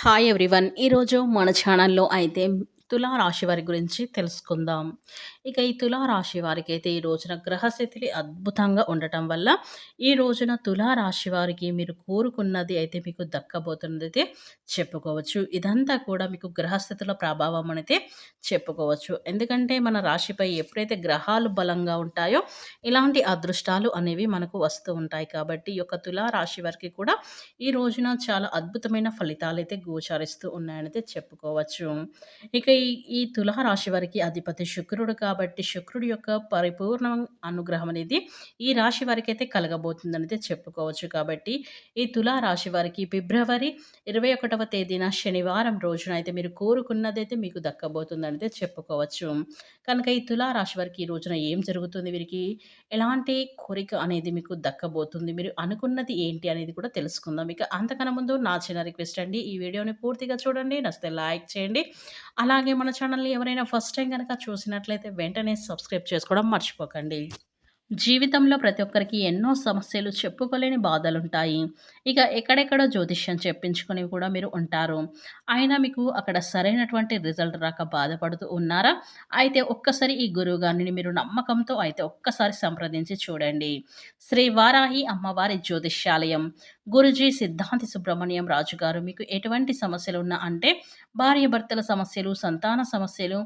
Hi everyone ఈరోజు మన ఛానల్లో అయితే తులారాశి వారి గురించి తెలుసుకుందాం. ఇక ఈ తులారాశి వారికి అయితే ఈ రోజున గ్రహస్థితి అద్భుతంగా ఉండటం వల్ల ఈ రోజున తులారాశి వారికి మీరు కోరుకున్నది అయితే మీకు దక్కబోతున్నది అయితే చెప్పుకోవచ్చు. ఇదంతా కూడా మీకు గ్రహస్థితుల ప్రభావం అయితే చెప్పుకోవచ్చు. ఎందుకంటే మన రాశిపై ఎప్పుడైతే గ్రహాలు బలంగా ఉంటాయో ఇలాంటి అదృష్టాలు అనేవి మనకు వస్తూ ఉంటాయి. కాబట్టి ఈ యొక్క తులారాశి వారికి కూడా ఈ రోజున చాలా అద్భుతమైన ఫలితాలు అయితే గోచరిస్తూ ఉన్నాయని చెప్పుకోవచ్చు. ఇక ఈ ఈ తులారాశి వారికి అధిపతి శుక్రుడు కాబట్టి శుక్రుడు యొక్క పరిపూర్ణ అనుగ్రహం అనేది ఈ రాశి వారికి అయితే కలగబోతుందని చెప్పుకోవచ్చు కాబట్టి ఈ తులారాశి వారికి ఫిబ్రవరి ఇరవై ఒకటవ తేదీన శనివారం రోజున అయితే మీరు కోరుకున్నదైతే మీకు దక్కబోతుందని చెప్పుకోవచ్చు. కనుక ఈ తులారాశి వారికి ఈ రోజున ఏం జరుగుతుంది వీరికి? ఎలాంటి కోరిక అనేది మీకు దక్కబోతుంది? మీరు అనుకున్నది ఏంటి అనేది కూడా తెలుసుకుందాం. ఇక అంతకన్నా ముందు నా చిన్న రిక్వెస్ట్ అండి ఈ వీడియోని పూర్తిగా చూడండి నచ్చితే లైక్ చేయండి అలాగే మన ఛానల్ని ఎవరైనా ఫస్ట్ టైం కనుక చూసినట్లయితే వెంటనే సబ్స్క్రైబ్ చేసుకోవడం మర్చిపోకండి. జీవితంలో ప్రతి ఒక్కరికి ఎన్నో సమస్యలు చెప్పుకోలేని బాధలుంటాయి. ఇక ఎక్కడెక్కడో జ్యోతిష్యం చెప్పించుకొని కూడా మీరు ఉంటారు. అయినా మీకు అక్కడ సరైనటువంటి రిజల్ట్ రాక బాధపడుతూ ఉన్నారా? అయితే ఒక్కసారి ఈ గురువు గారిని మీరు నమ్మకంతో అయితే ఒక్కసారి సంప్రదించి చూడండి. శ్రీ వారాహి అమ్మవారి జ్యోతిష్యాలయం. గురుజీ సిద్ధాంతి సుబ్రహ్మణ్యం రాజు గారు మీకు ఎటువంటి సమస్యలు ఉన్నా అంటే భార్యాభర్తల సమస్యలు సంతాన సమస్యలు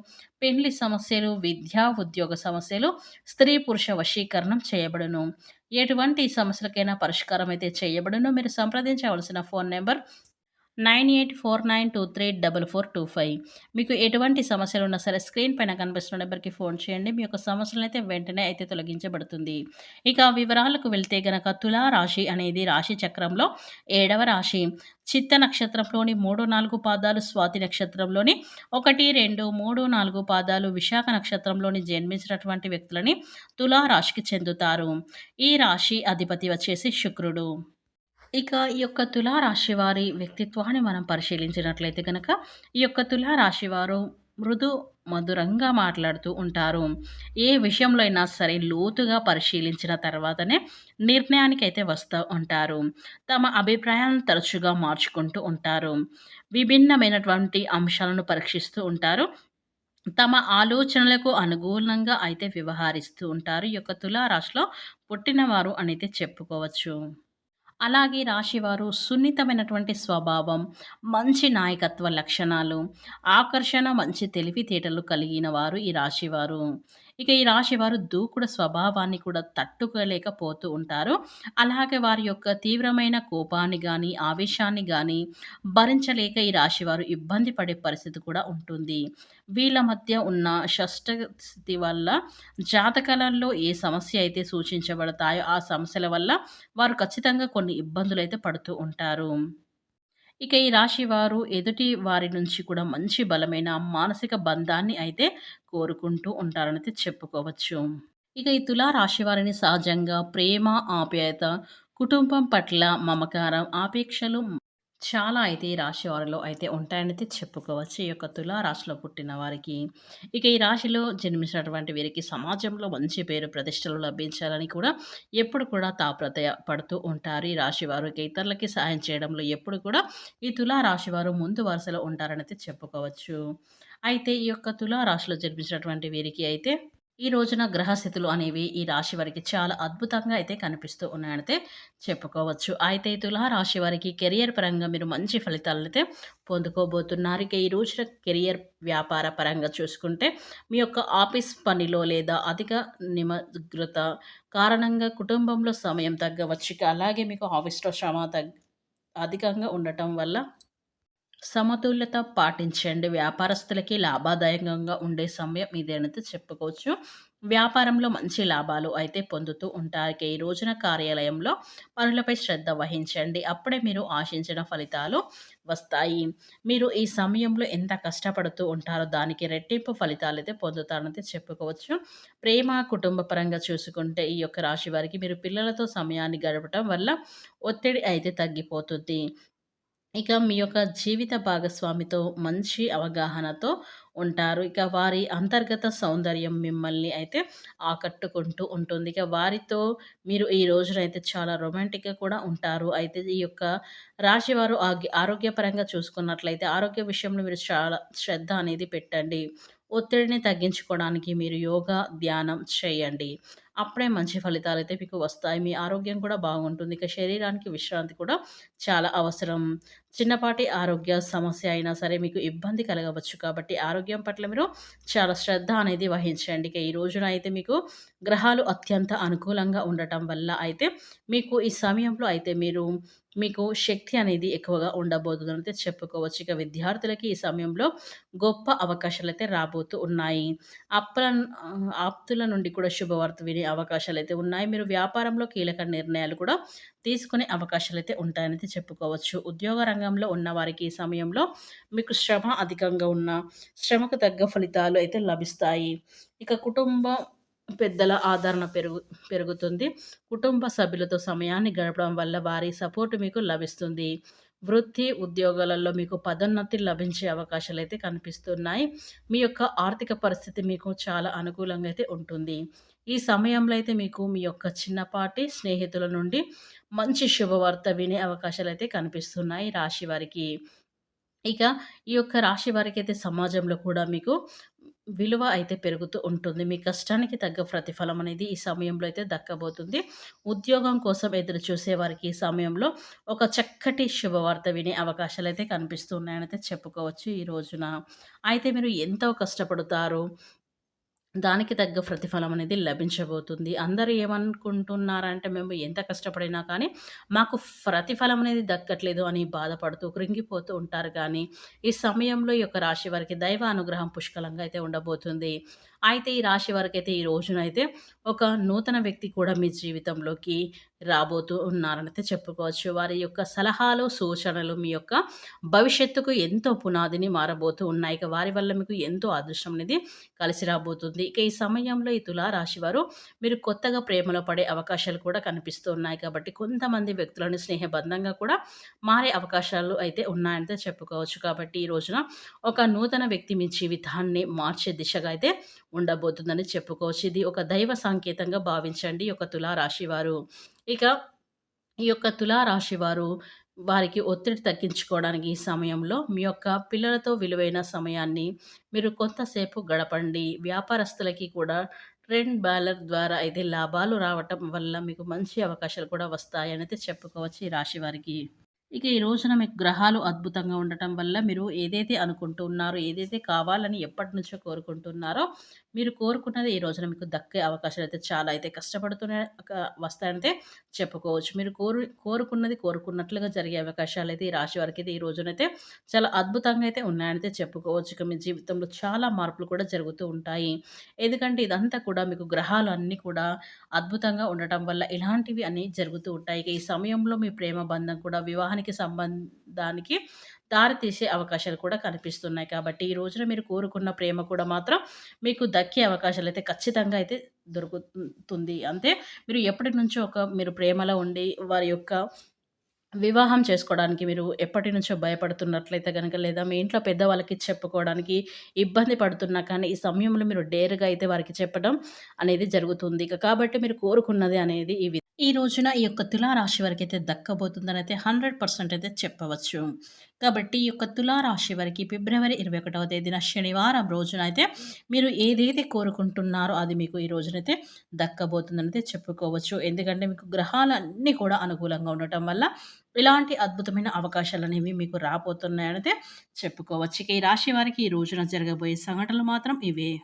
పెళ్ళి సమస్యలు విద్యా ఉద్యోగ సమస్యలు స్త్రీ పురుష వశీకరణం చేయబడును. ఎటువంటి సమస్యలకైనా పరిష్కారం అయితే చేయబడును. మీరు సంప్రదించవలసిన phone number nine eight four nine two three double four two five. మీకు ఎటువంటి సమస్యలు ఉన్నా సరే స్క్రీన్ పైన కనిపిస్తున్న నెంబర్కి ఫోన్ చేయండి. మీ యొక్క సమస్యలను అయితే వెంటనే అయితే తొలగించబడుతుంది. ఇక వివరాలకు వెళ్తే గనక తులా రాశి అనేది రాశి చక్రంలో ఏడవ రాశి. చిత్త నక్షత్రంలోని మూడు నాలుగు పాదాలు స్వాతి నక్షత్రంలోని ఒకటి రెండు మూడు నాలుగు పాదాలు విశాఖ నక్షత్రంలోని జన్మించినటువంటి వ్యక్తులని తులా రాశికి చెందుతారు. ఈ రాశి అధిపతి వచ్చేసి శుక్రుడు. ఇక ఈ యొక్క తులారాశి వారి వ్యక్తిత్వాన్ని మనం పరిశీలించినట్లయితే కనుక ఈ యొక్క తులారాశి వారు మృదు మధురంగా మాట్లాడుతూ ఉంటారు. ఏ విషయంలో అయినా సరే లోతుగా పరిశీలించిన తర్వాతనే నిర్ణయానికి అయితే వస్తూ ఉంటారు. తమ అభిప్రాయాలను తరచుగా మార్చుకుంటూ ఉంటారు. విభిన్నమైనటువంటి అంశాలను పరీక్షిస్తూ ఉంటారు. తమ ఆలోచనలకు అనుగుణంగా అయితే వ్యవహరిస్తూ ఉంటారు. ఈ యొక్క తులారాశిలో పుట్టినవారు అనైతే చెప్పుకోవచ్చు. అలాగే రాశివారు సున్నితమైనటువంటి స్వభావం మంచి నాయకత్వ లక్షణాలు ఆకర్షణ మంచి తెలివితేటలు కలిగిన వారు ఈ రాశివారు. ఇక ఈ రాశి వారు దూకుడు స్వభావాన్ని కూడా తట్టుకోలేకపోతూ ఉంటారు. అలాగే వారి యొక్క తీవ్రమైన కోపాన్ని కానీ ఆవేశాన్ని కానీ భరించలేక ఈ రాశి వారు ఇబ్బంది పడే పరిస్థితి కూడా ఉంటుంది. వీళ్ళ మధ్య ఉన్న షష్ట స్థితి వల్ల జాతకాలలో ఏ సమస్య అయితే సూచించబడతాయో ఆ సమస్యల వల్ల వారు ఖచ్చితంగా కొన్ని ఇబ్బందులు అయితే పడుతూ ఉంటారు. ఇక ఈ రాశి వారు ఎదుటి వారి నుంచి కూడా మంచి బలమైన మానసిక బంధాన్ని అయితే కోరుకుంటూ ఉంటారనైతే చెప్పుకోవచ్చు. ఇక ఈ తులా రాశి వారిని సహజంగా ప్రేమ ఆప్యాయత కుటుంబం పట్ల మమకారం ఆపేక్షలు చాలా అయితే ఈ రాశి వారిలో అయితే ఉంటాయనైతే చెప్పుకోవచ్చు. ఈ యొక్క తులా రాశిలో పుట్టిన వారికి ఇక ఈ రాశిలో జన్మించినటువంటి వీరికి సమాజంలో మంచి పేరు ప్రతిష్టలు లభించాలని కూడా ఎప్పుడు కూడా తాప్రతయ పడుతూ ఉంటారు. ఈ రాశి వారికి ఇతరులకి సహాయం చేయడంలో ఎప్పుడు కూడా ఈ తులా రాశి వారు ముందు వరుసలో ఉంటారనైతే చెప్పుకోవచ్చు. అయితే ఈ యొక్క తులా రాశిలో జన్మించినటువంటి వీరికి అయితే ఈ రోజున గ్రహస్థితులు అనేవి ఈ రాశి వారికి చాలా అద్భుతంగా అయితే కనిపిస్తూ ఉన్నాయనైతే చెప్పుకోవచ్చు. అయితే తులా రాశి వారికి కెరియర్ పరంగా మీరు మంచి ఫలితాలు అయితే పొందుకోబోతున్నారు. ఇక ఈ రోజున కెరియర్ వ్యాపార పరంగా చూసుకుంటే మీ యొక్క ఆఫీస్ పనిలో లేదా అధిక నిమగ్రత కారణంగా కుటుంబంలో సమయం తగ్గవచ్చు. అలాగే మీకు ఆఫీస్లో శ్రమ తగ్గ అధికంగా ఉండటం వల్ల సమతుల్యత పాటించండి. వ్యాపారస్తులకి లాభదాయకంగా ఉండే సమయం ఇదేనైతే చెప్పుకోవచ్చు. వ్యాపారంలో మంచి లాభాలు అయితే పొందుతూ ఉంటారు. ఈ రోజున కార్యాలయంలో పనులపై శ్రద్ధ వహించండి. అప్పుడే మీరు ఆశించిన ఫలితాలు వస్తాయి. మీరు ఈ సమయంలో ఎంత కష్టపడుతూ ఉంటారో దానికి రెట్టింపు ఫలితాలు అయితే పొందుతారనైతే చెప్పుకోవచ్చు. ప్రేమ కుటుంబ పరంగా చూసుకుంటే ఈ యొక్క రాశి వారికి మీరు పిల్లలతో సమయాన్ని గడపటం వల్ల ఒత్తిడి అయితే తగ్గిపోతుంది. ఇక మీ యొక్క జీవిత భాగస్వామితో మంచి అవగాహనతో ఉంటారు. ఇక వారి అంతర్గత సౌందర్యం మిమ్మల్ని అయితే ఆకట్టుకుంటూ ఉంటుంది. ఇక వారితో మీరు ఈ రోజునైతే చాలా రొమాంటిక్‌గా కూడా ఉంటారు. అయితే ఈ యొక్క రాశివారు ఆగ్య ఆరోగ్యపరంగా చూసుకున్నట్లయితే ఆరోగ్య విషయంలో మీరు చాలా శ్రద్ధ అనేది పెట్టండి. ఒత్తిడిని తగ్గించుకోవడానికి మీరు యోగా, ధ్యానం చేయండి. అప్పుడే మంచి ఫలితాలు అయితే మీకు వస్తాయి. మీ ఆరోగ్యం కూడా బాగుంటుంది. ఇక శరీరానికి విశ్రాంతి కూడా చాలా అవసరం. చిన్నపాటి ఆరోగ్య సమస్య అయినా సరే మీకు ఇబ్బంది కలగవచ్చు కాబట్టి ఆరోగ్యం పట్ల మీరు చాలా శ్రద్ధ అనేది వహించండి. ఇక ఈ రోజున అయితే మీకు గ్రహాలు అత్యంత అనుకూలంగా ఉండటం వల్ల అయితే మీకు ఈ సమయంలో అయితే మీరు మీకు శక్తి అనేది ఎక్కువగా ఉండబోతుందనైతే చెప్పుకోవచ్చు. ఇక విద్యార్థులకి ఈ సమయంలో గొప్ప అవకాశాలైతే రాబోతూ ఉన్నాయి. అప్రన్ ఆప్తుల నుండి కూడా శుభవార్త విని అవకాశాలు అయితే ఉన్నాయి. మీరు వ్యాపారంలో కీలక నిర్ణయాలు కూడా తీసుకునే అవకాశాలు అయితే ఉంటాయని చెప్పుకోవచ్చు. ఉద్యోగ రంగంలో ఉన్నవారికి ఈ సమయంలో మీకు శ్రమ అధికంగా ఉన్న శ్రమకు తగ్గ ఫలితాలు అయితే లభిస్తాయి. ఇక కుటుంబ పెద్దల ఆదరణ పెరుగు పెరుగుతుంది. కుటుంబ సభ్యులతో సమయాన్ని గడపడం వల్ల వారి సపోర్ట్ మీకు లభిస్తుంది. వృత్తి, ఉద్యోగాలలో మీకు పదోన్నతి లభించే అవకాశాలు అయితే కనిపిస్తున్నాయి. మీ యొక్క ఆర్థిక పరిస్థితి మీకు చాలా అనుకూలంగా అయితే ఉంటుంది. ఈ సమయంలో అయితే మీకు మీ యొక్క చిన్నపాటి స్నేహితుల నుండి మంచి శుభవార్త వినే అవకాశాలు అయితే కనిపిస్తున్నాయి రాశి వారికి. ఇక ఈ యొక్క రాశి వారికి అయితే సమాజంలో కూడా మీకు విలువ అయితే పెరుగుతూ ఉంటుంది. మీ కష్టానికి తగ్గ ప్రతిఫలం అనేది ఈ సమయంలో అయితే దక్కబోతుంది. ఉద్యోగం కోసం ఎదురు చూసే వారికి ఈ సమయంలో ఒక చక్కటి శుభవార్త వినే అవకాశాలు అయితే కనిపిస్తున్నాయని అయితే చెప్పుకోవచ్చు ఈ రోజున. అయితే మీరు ఎంతో కష్టపడతారు. దానికి తగ్గ ప్రతిఫలం అనేది లభించబోతుంది. అందరూ ఏమనుకుంటున్నారంటే మేము ఎంత కష్టపడినా కానీ మాకు ప్రతిఫలం అనేది దక్కట్లేదు అని బాధపడుతూ, కృంగిపోతూ ఉంటారు కానీ, ఈ సమయంలో ఈ యొక్క రాశి వారికి దైవ అనుగ్రహం పుష్కలంగా అయితే ఉండబోతుంది. అయితే ఈ రాశి వారికైతే ఈ రోజునైతే ఒక నూతన వ్యక్తి కూడా మీ జీవితంలోకి రాబోతూ ఉన్నారనైతే చెప్పుకోవచ్చు. వారి యొక్క సలహాలు, సూచనలు మీ యొక్క భవిష్యత్తుకు ఎంతో పునాదిని మారబోతూ ఉన్నాయి. ఇక వారి వల్ల మీకు ఎంతో అదృష్టం అనేది కలిసి రాబోతుంది. ఇక ఈ సమయంలో ఈ తులా రాశి వారు మీరు కొత్తగా ప్రేమలో పడే అవకాశాలు కూడా కనిపిస్తూ ఉన్నాయి. కాబట్టి కొంతమంది వ్యక్తులను స్నేహబంధంగా కూడా మారే అవకాశాలు అయితే ఉన్నాయంటే చెప్పుకోవచ్చు. కాబట్టి ఈ రోజున ఒక నూతన వ్యక్తి మీ జీవితాన్ని మార్చే దిశగా అయితే ఉండబోతుందని చెప్పుకోవచ్చు. ఇది ఒక దైవ సంకేతంగా భావించండి ఒక తులారాశి తులా వారు. ఇక ఈ యొక్క తులా రాశి వారు వారికి ఒత్తిడి తగ్గించుకోవడానికి ఈ సమయంలో మీ యొక్క పిల్లలతో విలువైన సమయాన్ని మీరు కొంతసేపు గడపండి. వ్యాపారస్తులకి కూడా ట్రెండ్ బ్యాలర్ ద్వారా అయితే లాభాలు రావటం వల్ల మీకు మంచి అవకాశాలు కూడా వస్తాయనైతే చెప్పుకోవచ్చు ఈ రాశి వారికి. ఇక ఈ రోజున మీకు గ్రహాలు అద్భుతంగా ఉండటం వల్ల మీరు ఏదైతే అనుకుంటున్నారో, ఏదైతే కావాలని ఎప్పటి నుంచో కోరుకుంటున్నారో, మీరు కోరుకున్నది ఈ రోజున మీకు దక్కే అవకాశాలు అయితే చాలా అయితే కష్టపడుతూనే వస్తాయంటే చెప్పుకోవచ్చు. మీరు కోరు కోరుకున్నది కోరుకున్నట్లుగా జరిగే అవకాశాలైతే ఈ రాశి వారికైతే ఈ రోజునైతే చాలా అద్భుతంగా అయితే ఉన్నాయనైతే చెప్పుకోవచ్చు. ఇక మీ జీవితంలో చాలా మార్పులు కూడా జరుగుతూ ఉంటాయి. ఎందుకంటే ఇదంతా కూడా మీకు గ్రహాలు అన్నీ కూడా అద్భుతంగా ఉండటం వల్ల ఇలాంటివి అన్నీ జరుగుతూ ఉంటాయి. ఇక ఈ సమయంలో మీ ప్రేమ బంధం కూడా వివాహానికి సంబంధానికి దారితీసే అవకాశాలు కూడా కనిపిస్తున్నాయి. కాబట్టి ఈ రోజున మీరు కోరుకున్న ప్రేమ కూడా మాత్రం మీకు దక్కే అవకాశాలు అయితే ఖచ్చితంగా అయితే దొరుకుతుంది. అంతే మీరు ఎప్పటి నుంచో ఒక మీరు ప్రేమలో ఉండి వారి యొక్క వివాహం చేసుకోవడానికి మీరు ఎప్పటి నుంచో భయపడుతున్నట్లయితే కనుక లేదా మీ ఇంట్లో పెద్దవాళ్ళకి చెప్పుకోవడానికి ఇబ్బంది పడుతున్నా కానీ ఈ సమయంలో మీరు డేర్‌గా అయితే వారికి చెప్పడం అనేది జరుగుతుంది. ఇక కాబట్టి మీరు కోరుకున్నది అనేది ఈ వి ఈ రోజున ఈ యొక్క తులా రాశి దక్కబోతుందని దక్కబోతుందనైతే 100% అయితే చెప్పవచ్చు. కాబట్టి ఈ యొక్క తులా రాశి వారికి ఫిబ్రవరి 21వ తేదీన శనివారం రోజున అయితే మీరు ఏదైతే కోరుకుంటున్నారో అది మీకు ఈ రోజునైతే దక్కబోతుందనైతే చెప్పుకోవచ్చు. ఎందుకంటే మీకు గ్రహాలన్నీ కూడా అనుకూలంగా ఉండటం వల్ల ఇలాంటి అద్భుతమైన అవకాశాలు అనేవి మీకు రాబోతున్నాయనైతే చెప్పుకోవచ్చు. ఇక ఈ రాశి వారికి ఈ రోజున జరగబోయే సంఘటనలు మాత్రం ఇవే.